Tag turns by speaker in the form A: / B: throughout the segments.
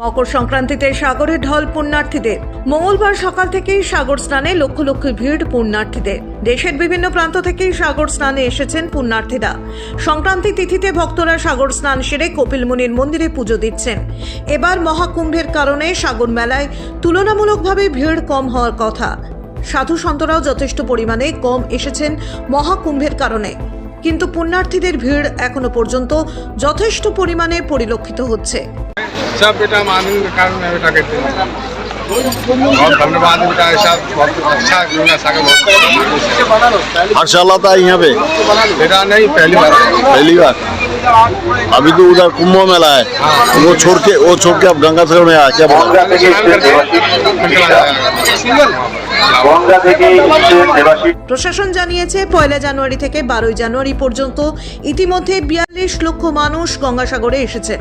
A: মকর সংক্রান্তিতে সাগরে ঢল পুণ্যার্থীদের। মঙ্গলবার সকাল থেকেই সাগর স্নানে লক্ষ লক্ষ ভিড় পুণ্যার্থীদের। দেশের বিভিন্ন প্রান্ত থেকেই সাগর স্নানে এসেছেন পুণ্যার্থীরা। সংক্রান্তি তিথিতে ভক্তরা সাগর স্নান সেরে কপিলমুনির মন্দিরে পুজো দিচ্ছেন। এবার মহাকুম্ভের কারণে সাগর মেলায় তুলনামূলকভাবে ভিড় কম হওয়ার কথা। সাধু সন্তরাও যথেষ্ট পরিমাণে কম এসেছেন মহাকুম্ভের কারণে। কিন্তু পুণ্যার্থীদের ভিড় এখনো পর্যন্ত যথেষ্ট পরিমাণে পরিলক্ষিত হচ্ছে
B: सब बेटा हम आनंद के कारण में बेटा कहते हैं बहुत धन्यवाद बेटा ऐसा बहुत अच्छा है गंगा सागर बहुत
C: हर साल आता है यहाँ पे
B: बेटा नहीं पहली बार आया।
C: पहली बार अभी तो उधर कुंभ मेला है वो छोड़ के वो छोड़ के अब गंगा सागर में आया क्या बोला
B: स्नान करके फिर चला जाएगा
D: গঙ্গা থেকে দেবাশিস
A: প্রশাসন জানিয়েছে পয়লা জানুয়ারি থেকে বারোই জানুয়ারি পর্যন্ত ইতিমধ্যে বিয়াল্লিশ লক্ষ মানুষ গঙ্গাসাগরে এসেছে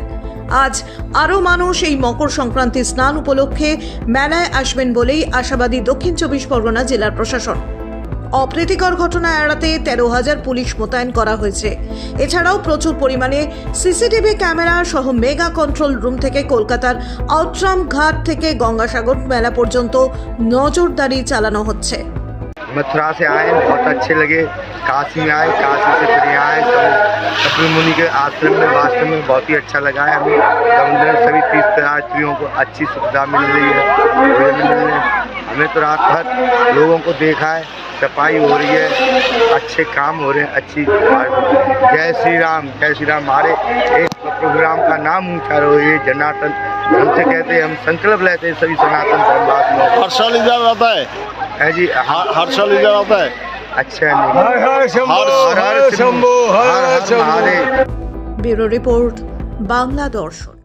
A: আজ আরও মানুষ এই মকর সংক্রান্তি স্নান উপলক্ষে মেলায় আসবেন বলেই আশাবাদী দক্ষিণ চব্বিশ পরগনা জেলার প্রশাসন অপ্রীতিকর ঘটনা এড়াতে তেরো হাজার পুলিশ মোতায়েন করা হয়েছে এছাড়াও প্রচুর পরিমাণে সিসিটিভি ক্যামেরা সহ মেগা কন্ট্রোল রুম থেকে কলকাতার আউটরাম ঘাট থেকে গঙ্গাসাগর মেলা পর্যন্ত নজরদারি চালানো হচ্ছে
E: मथुरा से आए बहुत अच्छे लगे काशी में आए काशी से फिर यहाँ आए सब कपिल मुनि के आश्रम में वास्तव में बहुत ही अच्छा लगा है हमें समुद्र में सभी तीर्थयात्रियों को अच्छी सुविधा मिल रही है हमने तो रात भर लोगों को देखा है सफ़ाई हो रही है अच्छे काम हो रहे हैं अच्छी जय श्री राम जय श्री राम। हमारे एक प्रोग्राम का नाम ऊँचा रहो ये जनातन हमसे कहते हैं हम संकल्प लेते हैं सभी सनातन धर्मवासियों
C: हर साल इधर आता है।
E: है अच्छा, जी?
C: हर साल इधर आता है।
E: अच्छा
C: हर
E: हर शंभो हर हर हर
A: हर ब्यूरो रिपोर्ट बांग्ला दर्शन।